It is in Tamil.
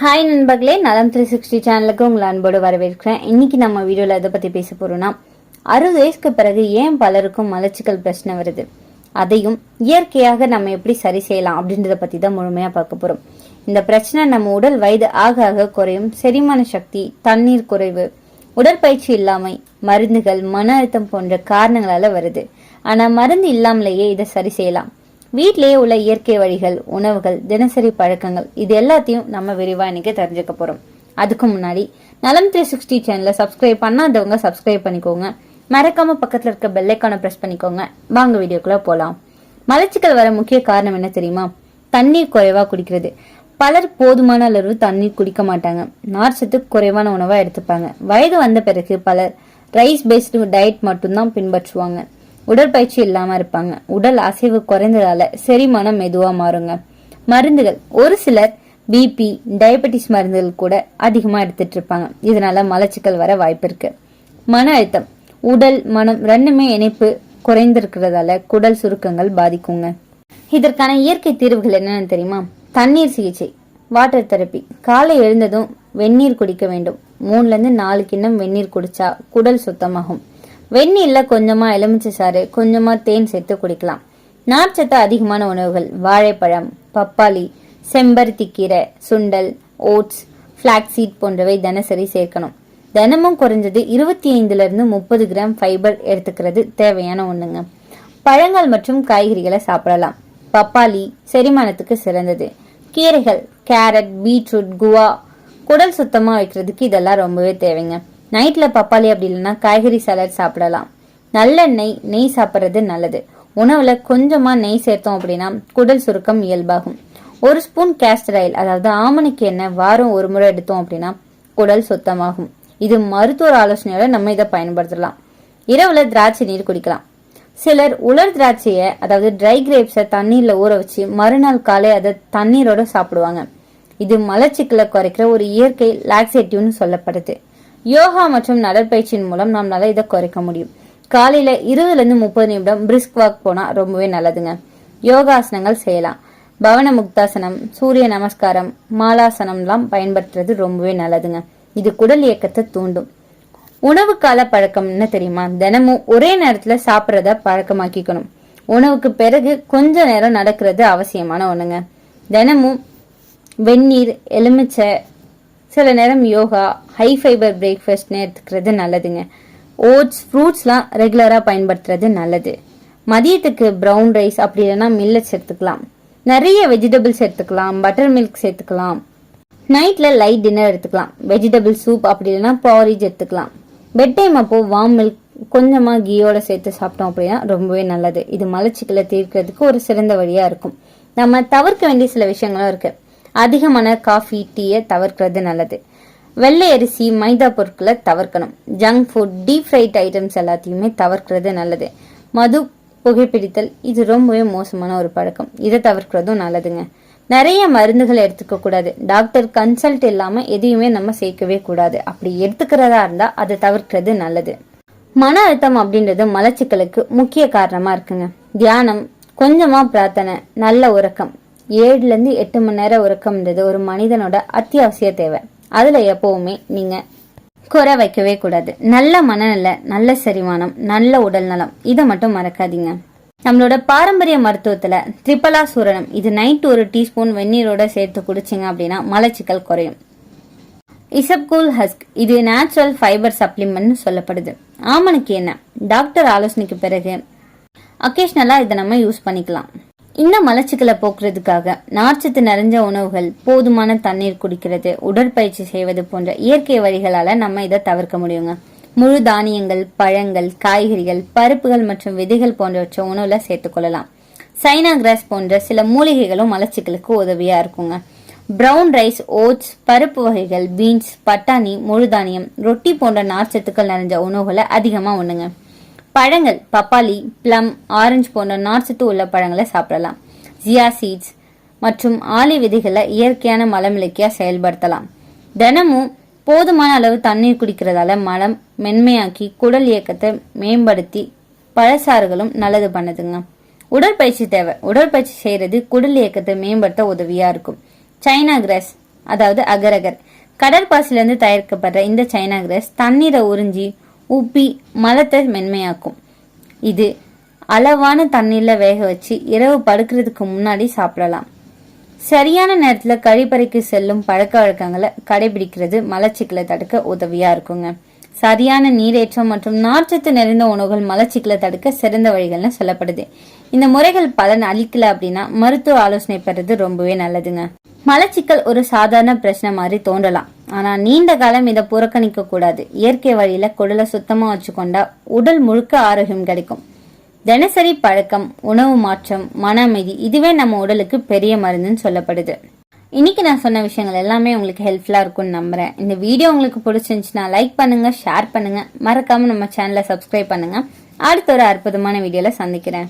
ஹாய் நண்பர்களே. நலம் த்ரீ சிக்ஸ்டி சேனலுக்கு உங்களை அன்போடு வரவேற்கிறேன். இன்னைக்கு நம்ம வீடியோவில் எதை பற்றி பேச போகிறோம்னா அறுபது வயசுக்கு பிறகு ஏன் பலருக்கும் மலச்சிக்கல் பிரச்சனை வருது? அதையும் இயற்கையாக நம்ம எப்படி சரி செய்யலாம் அப்படின்றத பற்றி தான் முழுமையாக பார்க்க போகிறோம் இந்த பிரச்சனை நம்ம உடல் வயது ஆக ஆக குறையும். செரிமான சக்தி தண்ணீர் குறைவு உடற்பயிற்சி இல்லாமை மருந்துகள் மன அழுத்தம் போன்ற காரணங்களால் வருது. ஆனால் மருந்து இல்லாமலேயே இதை சரி செய்யலாம். வீட்டிலேயே உள்ள இயற்கை வழிகள் உணவுகள் தினசரி பழக்கங்கள் இது எல்லாத்தையும் நம்ம விரிவாக இன்னைக்கு தெரிஞ்சுக்க போகிறோம் அதுக்கு முன்னாடி நலம் த்ரீ சிக்ஸ்டி சேனலை சப்ஸ்கிரைப் பண்ணாதவங்க சப்ஸ்கிரைப் பண்ணிக்கோங்க. மறக்காம பக்கத்தில் இருக்க பெல்லைக்கான ப்ரெஸ் பண்ணிக்கோங்க. வாங்க வீடியோக்குள்ள போகலாம் மலச்சிக்கல் வர முக்கிய காரணம் என்ன தெரியுமா? தண்ணீர் குறைவாக குடிக்கிறது. பலர் போதுமான அளவு தண்ணீர் குடிக்க மாட்டாங்க. நார்ச்சத்து குறைவான உணவாக எடுத்துப்பாங்க. வயது வந்த பிறகு பலர் ரைஸ் பேஸ்டு டயட் மட்டும்தான் பின்பற்றுவாங்க. உடற்பயிற்சி இல்லாம இருப்பாங்க. உடல் அசைவு குறைந்ததால செரிமானம் மெதுவா மாறுங்க. மருந்துகள் ஒரு சிலர் பிபி டயபெட்டிஸ் மருந்துகள் கூட அதிகமா எடுத்துட்டு இருப்பாங்க இதனால மலச்சிக்கல் வர வாய்ப்பு இருக்கு. மன அழுத்தம் உடல் மனம் ரெண்டுமே இணைப்பு குறைந்திருக்கிறதால குடல் சுருக்கங்கள் பாதிக்குங்க. இதற்கான இயற்கை தீர்வுகள் என்னென்னு தெரியுமா? தண்ணீர் சிகிச்சை வாட்டர் தெரப்பி காலை எழுந்ததும் வெந்நீர் குடிக்க வேண்டும். மூணுல இருந்து நாலு கிண்ணம் வெந்நீர் குடிச்சா குடல் சுத்தமாகும். வெந்நீரில் கொஞ்சமாக எலுமிச்சை சாறு கொஞ்சமாக தேன் சேர்த்து குடிக்கலாம். நார்ச்சத்து அதிகமான உணவுகள் வாழைப்பழம் பப்பாளி செம்பருத்தி கீரை சுண்டல் ஓட்ஸ் ஃப்ளாக்ஸீட் போன்றவை தினசரி சேர்க்கணும். தினமும் குறைஞ்சது இருபத்தி ஐந்துலேருந்து முப்பது கிராம் ஃபைபர் எடுத்துக்கிறது தேவையான ஒன்றுங்க பழங்கள் மற்றும் காய்கறிகளை சாப்பிடலாம். பப்பாளி செரிமானத்துக்கு சிறந்தது. கீரைகள் கேரட் பீட்ரூட் குவா குடல் சுத்தமாக வைக்கிறதுக்கு இதெல்லாம் ரொம்பவே தேவைங்க. நைட்ல பப்பாளி அப்படி இல்லைன்னா காய்கறி சாலட் சாப்பிடலாம். நல்லெண்ணெய் நெய் சாப்பிட்றது நல்லது. உணவுல கொஞ்சமா நெய் சேர்த்தோம் அப்படின்னா குடல் சுருக்கம் இயல்பாகும். ஒரு ஸ்பூன் கேஸ்டர் ஆயில் அதாவது ஆமணிக்கு எண்ணெய் வாரம் ஒரு முறை எடுத்தோம் அப்படின்னா குடல் சுத்தமாகும். இது மருத்துவர் ஆலோசனையோட நம்ம இதை பயன்படுத்தலாம். இரவுல திராட்சை நீர் குடிக்கலாம். சிலர் உலர் திராட்சையை அதாவது ட்ரை கிரேப்ஸை தண்ணீர்ல ஊற வச்சு மறுநாள் காலை அதை தண்ணீரோட சாப்பிடுவாங்க. இது மலச்சிக்கலை குறைக்கிற ஒரு இயற்கை லாக்ஸேட்டிவ்னு சொல்லப்படுது. யோகா மற்றும் நடைப்பயிற்சியின் மூலம் நம்மளால இதை குறைக்க முடியும். காலையில இருபதுலேருந்து முப்பது நிமிடம் பிரிஸ்க் வாக் போனால் ரொம்பவே நல்லதுங்க. யோகாசனங்கள் செய்யலாம். பவன முக்தாசனம் சூரிய நமஸ்காரம் மாலாசனம்லாம் பயன்படுத்துறது ரொம்பவே நல்லதுங்க. இது குடல் இயக்கத்தை தூண்டும். உணவு கால பழக்கம் என்ன தெரியுமா? தினமும் ஒரே நேரத்துல சாப்பிட்றத பழக்கமாக்கிக்கணும். உணவுக்கு பிறகு கொஞ்ச நேரம் நடக்கிறது அவசியமான ஒண்ணுங்க. தினமும் வெந்நீர் எலுமிச்சை சில நேரம் யோகா ஹை ஃபைபர் பிரேக்ஃபாஸ்ட்னு எடுத்துக்கிறது நல்லதுங்க. ஓட்ஸ் ஃப்ரூட்ஸ்லாம் ரெகுலராக பயன்படுத்துறது நல்லது. மதியத்துக்கு ப்ரௌன் ரைஸ் அப்படி இல்லைன்னா மில்லட்ஸ் எடுத்துக்கலாம். நிறைய வெஜிடபிள்ஸ் எடுத்துக்கலாம் பட்டர் மில்க் சேர்த்துக்கலாம். நைட்டில் லைட் டின்னர் எடுத்துக்கலாம். வெஜிடபிள் சூப் அப்படி இல்லைன்னா பாரிஜ் எடுத்துக்கலாம். பெட் டைம் அப்போது வார்ம் மில்க் கொஞ்சமாக கீயோட சேர்த்து சாப்பிட்டோம் அப்படின்னா ரொம்பவே நல்லது. இது மலச்சிக்கலை தீர்க்கிறதுக்கு ஒரு சிறந்த வழியாக இருக்கும். நம்ம தவிர்க்க வேண்டிய சில விஷயங்களும் இருக்குது அதிகமான காஃபி டீயை தவிர்க்கிறது நல்லது. வெள்ளை அரிசி மைதா பொருட்களை தவிர்க்கணும். Junk food deep fried items எல்லாத்தையுமே தவிர்க்கிறது நல்லது. மது புகைப்பிடித்தல் இது ரொம்பவே மோசமான ஒரு பழக்கம். இதை தவிர்க்கிறதும் நல்லதுங்க. நிறைய மருந்துகளை எடுத்துக்க கூடாது. டாக்டர் கன்சல்ட் இல்லாம எதையுமே நம்ம சேர்க்கவே கூடாது. அப்படி எடுத்துக்கிறதா இருந்தா அதை தவிர்க்கிறது நல்லது. மன அழுத்தம் அப்படின்றது மலச்சிக்கலுக்கு முக்கிய காரணமா இருக்குங்க. தியானம் கொஞ்சமா பிரார்த்தனை நல்ல உறக்கம் ஏழுலேருந்து எட்டு மணி நேரம் உறக்கம்ன்றது ஒரு மனிதனோட அத்தியாவசிய தேவை. அதில் எப்போவுமே நீங்கள் குறை வைக்கவே கூடாது. நல்ல மனநல நல்ல செரிமானம் நல்ல உடல் நலம் இதை மட்டும் மறக்காதீங்க. நம்மளோட பாரம்பரிய மருத்துவத்தில் திரிபலா சூரணம் இது நைட் ஒரு டீஸ்பூன் வெந்நீரோட சேர்த்து குடிச்சிங்க அப்படின்னா மலச்சிக்கல் குறையும். இசப்கூல் ஹஸ்க் இது நேச்சுரல் ஃபைபர் சப்ளிமெண்ட்னு சொல்லப்படுது. ஆமனுக்கு என்ன? டாக்டர் ஆலோசனைக்கு பிறகு அக்கேஷ்னலாக இதை நம்ம யூஸ் பண்ணிக்கலாம். இந்த மலச்சிக்கலை போக்குறதுக்காக நார்ச்சத்து நிறைஞ்ச உணவுகள் போதுமான தண்ணீர் குடிக்கிறது உடற்பயிற்சி செய்வது போன்ற இயற்கை வழிகளால நம்ம இதை தவிர்க்க முடியுங்க. முழு தானியங்கள் பழங்கள் காய்கறிகள் பருப்புகள் மற்றும் விதைகள் போன்றவற்றை உணவுல சேர்த்துக்கொள்ளலாம் சைனா கிராஸ் போன்ற சில மூலிகைகளும் மலச்சிக்கலுக்கு உதவியா இருக்குங்க. பிரவுன் ரைஸ் ஓட்ஸ் பருப்பு வகைகள் பீன்ஸ் பட்டாணி முழு தானியம் ரொட்டி போன்ற நார்ச்சத்துக்கள் நிறைஞ்ச உணவுகளை அதிகமா உண்ணுங்க. பழங்கள் பப்பாளி பிளம் ஆரஞ்சு போன்ற நார்ச்சத்து உள்ள பழங்களை சாப்பிடலாம். ஜியா சீட்ஸ் மற்றும் ஆலி விதைகளை இயற்கையான மலமிளக்கியா செயல்படுத்தலாம். தினமும் போதுமான அளவு தண்ணீர் குடிக்கிறதால மலம் மென்மையாக்கி குடல் இயக்கத்தை மேம்படுத்தி பழசாறுகளும் நல்லது பண்ணுதுங்க. உடற்பயிற்சி தேவை. உடற்பயிற்சி செய்யறது குடல் இயக்கத்தை மேம்படுத்த உதவியா இருக்கும். சைனா கிராஸ் அதாவது அகரகர். கடற்பாசிலிருந்து தயாரிக்கப்படுற இந்த சைனா கிராஸ் தண்ணீரை உறிஞ்சி உப்பி மலத்தை மென்மையாக்கும். இது அளவான தண்ணீரில் வேக வச்சு இரவு படுக்கிறதுக்கு முன்னாடி சாப்பிடலாம். சரியான நேரத்தில் கழிப்பறைக்கு செல்லும் பழக்க வழக்கங்களை கடைபிடிக்கிறது மலச்சிக்கலை தடுக்க உதவியாக இருக்குங்க. சரியான நீரேற்றம் மற்றும் நார்ச்சத்து நிறைந்த உணவுகள் மலச்சிக்கலை தடுக்க சிறந்த வழிகள்னு சொல்லப்படுது. இந்த முறைகள் பலன் அளிக்கல அப்படின்னா மருத்துவ ஆலோசனை பெறது ரொம்பவே நல்லதுங்க. மலச்சிக்கல் ஒரு சாதாரண பிரச்சனை மாதிரி தோன்றலாம். ஆனா நீண்ட காலம் இதை புறக்கணிக்க கூடாது. இயற்கை வழியில குடலை சுத்தமா வச்சுக்கொண்டா உடல் முழுக்க ஆரோக்கியம் கிடைக்கும். தினசரி பழக்கம் உணவு மாற்றம் மன அமைதி இதுவே நம்ம உடலுக்கு பெரிய மருந்துன்னு சொல்லப்படுது. இன்னைக்கு நான் சொன்ன விஷயங்கள் எல்லாமே உங்களுக்கு ஹெல்ப்ஃபுல்லா இருக்கும்னு நம்புறேன். இந்த வீடியோ உங்களுக்கு பிடிச்சிருந்துச்சுன்னா லைக் பண்ணுங்க ஷேர் பண்ணுங்க. மறக்காம நம்ம சேனலை சப்ஸ்கிரைப் பண்ணுங்க. அடுத்த ஒரு அற்புதமான வீடியோல சந்திக்கிறேன்.